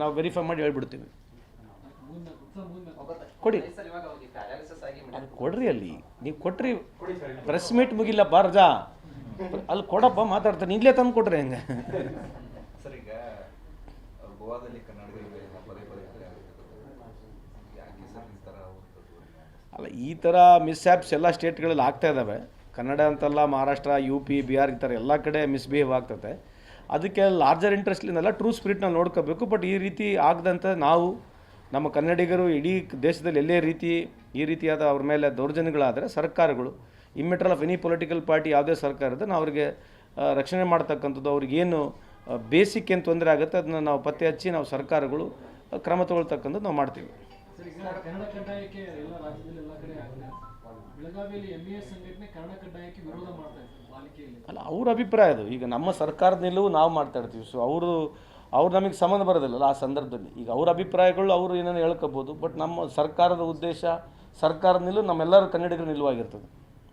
ನಾವು ವೆರಿಫೈ ಮಾಡಿ ಹೇಳ್ಬಿಡ್ತೀವಿ. ಕೊಡಿ. ಅದು ಕೊಡ್ರಿ ಅಲ್ಲಿ. ನೀವು ಕೊಟ್ರಿ ಪ್ರೆಸ್ ಮೀಟ್ ಮುಗಿಲ್ಲ ಬಾರ್ಜಾ. ಅಲ್ಲಿ ಕೊಡಪ್ಪ ಮಾತಾಡ್ತಾನೆ. ಇಲ್ಲೇ ತಂದು ಕೊಡ್ರಿ ಹೆಂಗ? ಅಲ್ಲ ಈ ಥರ ಮಿಸ್ಹ್ಯಾಪ್ಸ್ ಎಲ್ಲ ಸ್ಟೇಟ್ಗಳಲ್ಲಿ ಆಗ್ತಾ ಇದ್ದಾವೆ. ಕನ್ನಡ ಅಂತಲ್ಲ ಮಹಾರಾಷ್ಟ್ರ ಯು ಪಿ ಬಿಹಾರ್ ಈ ಥರ ಎಲ್ಲ ಕಡೆ ಮಿಸ್ಬಿಹೇವ್ ಆಗ್ತದೆ. ಅದಕ್ಕೆ ಲಾರ್ಜರ್ ಇಂಟ್ರೆಸ್ಟ್ಲಿಂದಲ್ಲ ಟ್ರೂ ಸ್ಪಿರಿಟ್ನ ನೋಡ್ಕೋಬೇಕು. ಬಟ್ ಈ ರೀತಿ ಆಗದಂತೆ ನಾವು ನಮ್ಮ ಕನ್ನಡಿಗರು ಇಡೀ ದೇಶದಲ್ಲಿ ಎಲ್ಲೇ ರೀತಿ ಈ ರೀತಿಯಾದ ಅವ್ರ ಮೇಲೆ ದೌರ್ಜನ್ಯಗಳಾದರೆ ಸರ್ಕಾರಗಳು immaterial of any political party ಯಾವುದೇ ಸರ್ಕಾರ ಅವರಿಗೆ ಆ, ರಕ್ಷಣೆ ಮಾಡ್ತಕ್ಕಂಥದ್ದು ಅವ್ರಿಗೇನು ಬೇಸಿಕ್ ಏನು ತೊಂದರೆ ಆಗುತ್ತೆ ಅದನ್ನ ನಾವು ಪತ್ತೆ ಹಚ್ಚಿ ನಾವು ಸರ್ಕಾರಗಳು ಕ್ರಮ ತಗೊಳ್ತಕ್ಕಂಥದ್ದು ನಾವು ಮಾಡ್ತೀವಿ. ಕನ್ನಡ ಕಡ್ಡಾಯಕ್ಕೆ ಎಲ್ಲ ರಾಜ್ಯದಲ್ಲಿ ಎಲ್ಲ ಕಡೆ ಬೆಳಗಾವಿಯಲ್ಲಿ ಎಂ ಎಸ್ ಕನ್ನಡ ಕಡ್ಡಾಯಕ್ಕೆ ವಿರೋಧ ಮಾಡ್ತಾ ಇದ್ದಾರೆ ಅಲ್ಲ, ಅವ್ರ ಅಭಿಪ್ರಾಯ ಅದು. ಈಗ ನಮ್ಮ ಸರ್ಕಾರದ ನಿಲುವು ನಾವು ಮಾಡ್ತಾ ಇರ್ತೀವಿ. ಸೊ ಅವರು, ಅವ್ರು ನಮಗೆ ಸಂಬಂಧ ಬರೋದಿಲ್ಲಲ್ಲ ಆ ಸಂದರ್ಭದಲ್ಲಿ. ಈಗ ಅವ್ರ ಅಭಿಪ್ರಾಯಗಳು ಅವರು ಏನೇನು ಹೇಳ್ಕೋಬೋದು ಬಟ್ ನಮ್ಮ ಸರ್ಕಾರದ ಉದ್ದೇಶ ಸರ್ಕಾರದ ನಿಲುವು ನಮ್ಮೆಲ್ಲರೂ ಕನ್ನಡಿಗರ ನಿಲುವಾಗಿರ್ತದೆ.